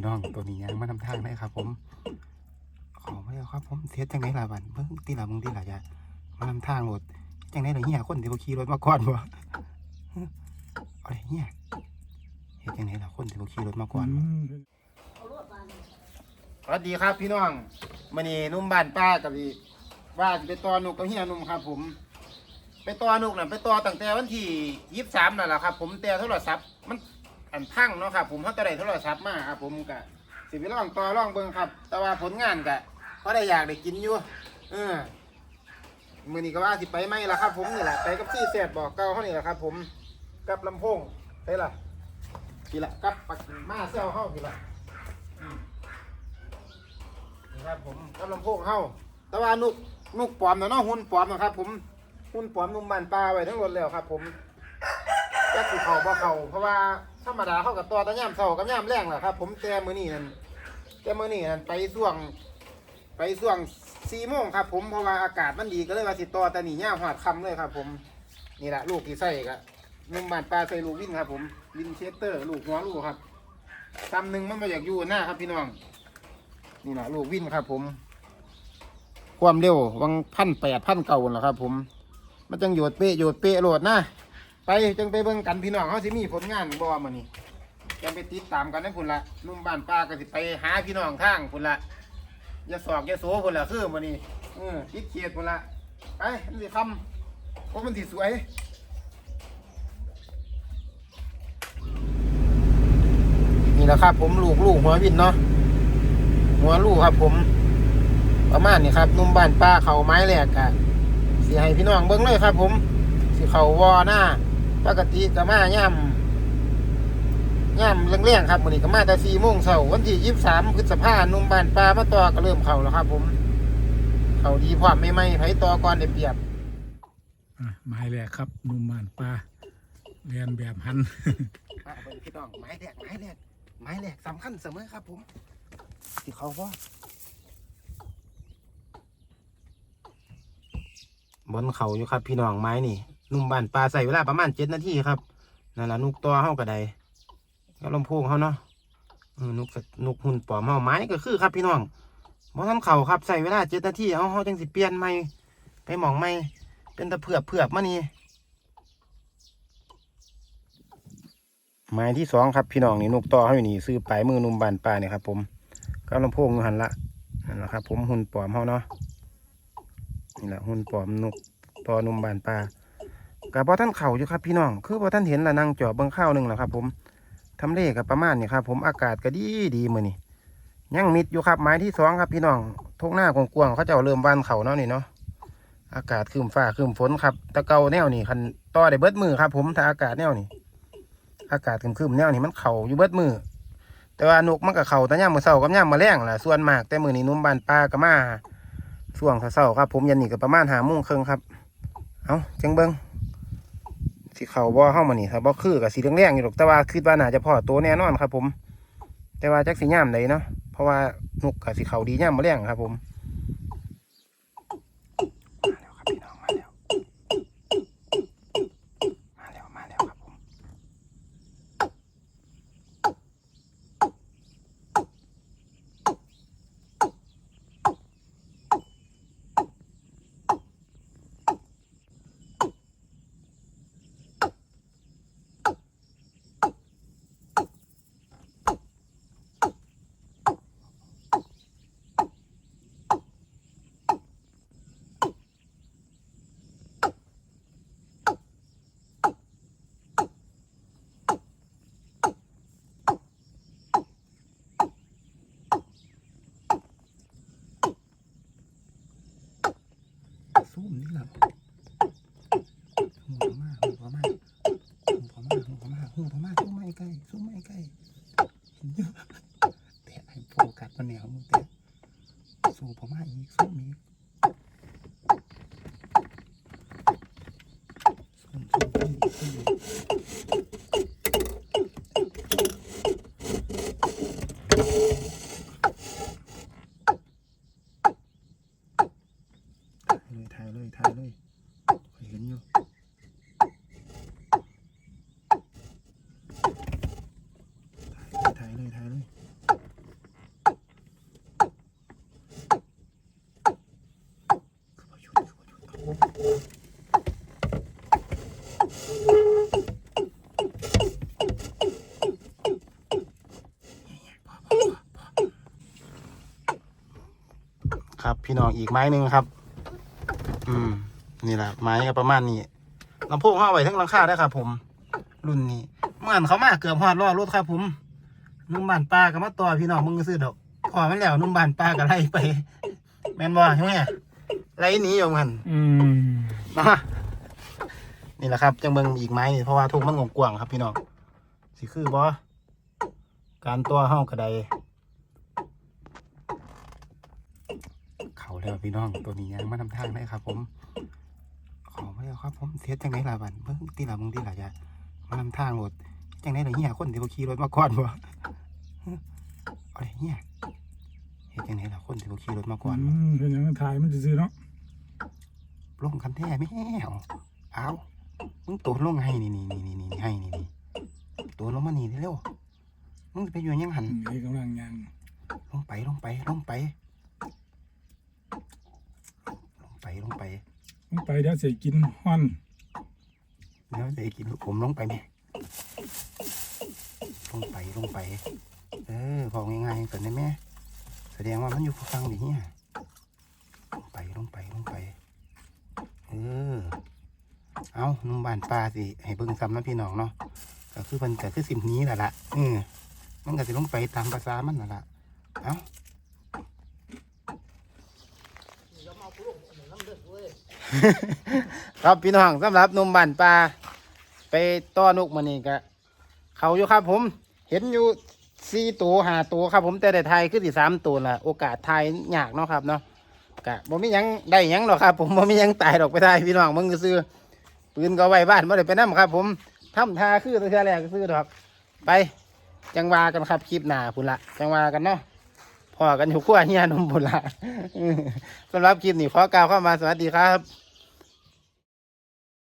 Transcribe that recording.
พี่น้องตัวนี้ยังมาทำทางได้ครับผมขอไม่เอาครับผมเสียจังไหนล่ะบันเพิ่งตีละมึงตีละจะมาทำทางรถจังไหนล่ะเฮียคนที่เขาขี่รถมาก่อนบ่อะไรเฮียเฮ็ดจังไหนล่ะคนที่เขาขี่รถมาก่อนสวัสดีครับพี่น้องมันนี่นุ่มบ้านป้ากับพี่ว่าสิไปต่อนุกกับเฮียนุ่มครับผม ไปต่อนุกน่ะไปต่อตั้งแต่วันที่ยี่สิบสามนั่นแหละครับ ผมแต่โทรศัพท์มัน อันพังเนาะครับ ผมเขาจะได้โทรศัพท์มาครับผมกะสิไปลองต่อลองเบิ่งครับ แต่ว่าผลงานกะก็ได้อยากได้กินอยู่เออมือนี้ก็ว่าสิไปไหมล่ะครับ ผมนี่แหละไปกับซี่เสียดบอกเก่าเขานี่แหละครับ ผมกับลำโพงใช่ล่ะพี่ละกับปักมาเซลเข้าพี่ละนี่ครับผมกับลำโพงเฮาแต่ว่านุกนุกปลอมนะเนาะหุ่นปลอมนะครับ ผมหุ่นปลอมนุ่มบานปลาไว้ทั้งรถแล้วครับ ผมจักสิเขาบ่เขาเพราะว่า ธรรมดาเข้ากับตัวแตะย่ามเสากับย่ามแรงแหละครับ ผมแต่มือนี้นั่นแต่มือนี้นั่นไปช่วง ไปช่วงสี่โมงครับ ผมเพราะว่าอากาศมันดีก็เลยว่าสิต่อแต่นี่ย่ามหอดคำเลยครับ ผมนี่แหละลูกที่ใส่ก็นุ่มบานปลาใส่ลูกวินครับ ผมวินเชสเตอร์ ลูกหัวลูกครับซ้ำหนึ่งมันมาอยากอยู่หน้าครับพี่น้อง นี่นะลูกวินครับ ผม ความเร็ววังพันแปดพันเก่าแหละครับ ผม มันจังโยดเป๊ะโยดเป๊ะโหลดนะ ไปจังไปเบิ่งกันพี่น้องเขาสิมีผลงานบ่มานี่จังไปติดตามกันนะพุ่นละนุ่มบ้านป้าก็สิไปหาพี่น้องทางพุ่นละอย่าสอกอย่าโสพุ่นละคือมานี่เออติดเขียดพุ่นละไปมันสิคำเพราะมันสิสวยนี่แหละครับ ผมลูกลูกหัววินเนาะหัวลูกครับ ผมประมาณนี้ครับนุ่มบ้านป้าเขาไม้แหลกกะสีให้พี่น้องเบิ้งเลยครับ ผมสีเขาวอหน้า ปกติก็มาย่ำย่ำเร่งๆครับวันนี้ก็มาแต่สี่โมงเช้าวันที่ยี่สิบสามพฤษภานุ่มบ้านป้ามาต่อก็เริ่มเขาแล้วครับ ผม เขาดีพร้อมไม่ไม่ไผต่อก่อนได้เปรียบอะไม้แรกครับหนุ่มมานปลาเรียนแบบหันอะเบิ่งพี่น้องไม้แหลกไม้แหลกไม้แหลกสำคัญเสมอครับ ผมสิเขาว่าบนเขาอยู่ครับ พี่น้องไม้นี่ นุ่มบานปลาใส่เวลาประมาณเจ็ดนาทีครับนั่นแหละนุกตัวเฮากระไดก็ลำโพงเขาเนาะเอนุกสัตว์นุกหุ่นปลอมเฮาไม้ก็คือครับพี่น้องบ่ทำเข่าครับใส่เวลาเจ็ดนาทีเอาเฮาจังสิเปลี่ยนใหม่ไปหมองใหม่เป็นตะเผือกเผือกมานี่ไม้ที่สองครับพี่น้องนี่นุกต่อเขาอยู่นี่ซื้อปลายมือนุ่มบานปลาเนี่ยครับผมก็ลำโพงอยู่หันละนั่นแหละครับ ผมหุ่นปลอมเฮาเนาะนี่แหละหุ่นปลอมนกตอนุ่มบานปลา กับพอท่านเข่าอยู่ครับพี่น้อง คือพอท่านเห็นละนั่งจอบเบิ้งข้าวหนึ่งแล้วครับผมทำเลกับประมาณนี้ครับผมอากาศก็ดีดีมือนี่ยังมิดอยู่ครับไม้ที่สองครับพี่น้องทกหน้ากวางๆเขาจะเอาเริ่มวานเข่าเนาะนี่เนาะอากาศคืมฟ้าคืมฝนครับตะเกาแนวนี่คันต่อได้เบิดมือครับผมถ้าอากาศแนวนี่อากาศคืมๆแนวนี่มันเข่าอยู่เบิดมือแต่ว่านกมันกับเข่าแต่ย่ามมือเศร้ากับย่ามมือแรงล่ะส่วนมากแต่มือนี้นุ่มบานปลาก็มาช่วงเช้าครับ ผมยันนี่ก็ประมาณหาโมงครึ่งครับ เอาจังเบิง สีเขาบ่เข้ามานี่ครับ่คือกับสีแดงๆอยู่หรอกแต่ว่าคิดว่าน่าจะพอตัวแน่นอนครับ ผม แต่ว่าจักสีย่ามไหนเนาะเพราะว่านกกับสีเขาดีย่ามมาแรงครับ ผมมาแล้วครับพี่น้องมาแล้วมาแล้วมาแล้วครับผมซุ่มนี่แหละหัวพม่าหัวพม่าหัวพม่าหัวพม่าหัวพม่าซุ่มไม่ใกล้ซุ่มไม่ใกล้เห็นอยู่แต่ไอ้โฟกัสมันแนวมึงแต่ สู้พม่าอีกซุ่มอีกซุ่มซุ่มซุ่มซุ่มอีกถ่ายเลยถ่ายเลยถ่ายเลยข้อยเห็นอยู่ ถ่ายเลยถ่ายเลยถ่ายเลย ครับ พี่น้องอีกไม้หนึ่งครับ อืม นี่แหละไม้ก็ประมาณนี้ลำโพงเอาไว้ทั้งหลังคาได้ครับ ผม รุ่นนี้เหมือนเขามาเกือบหอดรอดรถครับ ผมนุ่มบานปลากับมาต่อพี่น้องมึงก็ซื้อดอกพอมันแล้วนุ่มบานปลากับไล่ไป แมนบอใช่ไหม ไล่หนีอยู่มันอืมนะนี่แหละครับจังเบิงอีกไม้นี่เพราะว่าทุ่งมันกว้างๆครับพี่น้องสิคือบอการตัวเฮากระไดเขาแล้วพี่น้องตัวนี้ยังมาทำทางได้ครับ ผมเขอมาแล้วครับ ผมเสียจังไหนล่ะบันเบิ่งตีละมึงตีละจะมาทำทางรถจังไหนล่ะเฮียคนที่เขาขี่รถมาก่อนบ่เอาเลยเฮียเฮ็ดจังไหนล่ะคนที่เขาขี่รถมาก่อนอืมเป็นอย่างนั้นถ่ายมันซื่อๆเนาะ ลงคันแท้ไม่แวเอามึงตัวลงให้นี่นี่นี่นี่นี่ให้นี่นี่ตัวลงมานี่เร็วมึงจะไปอยู่ยังหันนี่กำลังยังลงไปลงไปลงไป ลงไปลงไปต้องไปเดี๋ยวเสียกินฮ้อนแล้วจะกินผมลงไปไหมลงไปลงไป เออพอง่ายๆก่อนได้ไหมแสดงว่ามันอยู่ฟังอย่างเงี้ยลงไปลงไปลงไป เออเอานุ่มบานปลาสิให้เบิ่งซ้ำนะพี่น้องเนาะก็คือมันก็คือสิ่งนี้แหละละเออมันก็จะลงไปตามภาษามันนั่นละเอาครับพี่น้องสำหรับหนุ่มบ้านปลาไปต้อนกมานี่ก็เขาอยู่ครับผม เห็นอยู่สี่ตัวหาตัวครับผมแต่ได้ไทยคือสี่สามตัวละโอกาสไทยยากเนาะครับเนาะ กะบ่มีหยังได้หยังหรอกครับ ผมบ่มีหยังตายดอกไปได้พี่น้องมึงก็ซื้อปืนก็ไว้บ้านบ่ได้ไปนํครับ ผมทำทาคือตัวเทือแรกก็ซื้อดอก ไปจังวากันครับคลิปหน้าพุ่นละจังวากันเนาะพอกันอยู่ขั้วเฮียนมพุ่นละสำหรับคลิปนี้ขอกล่าวเข้ามาสวัสดีครับ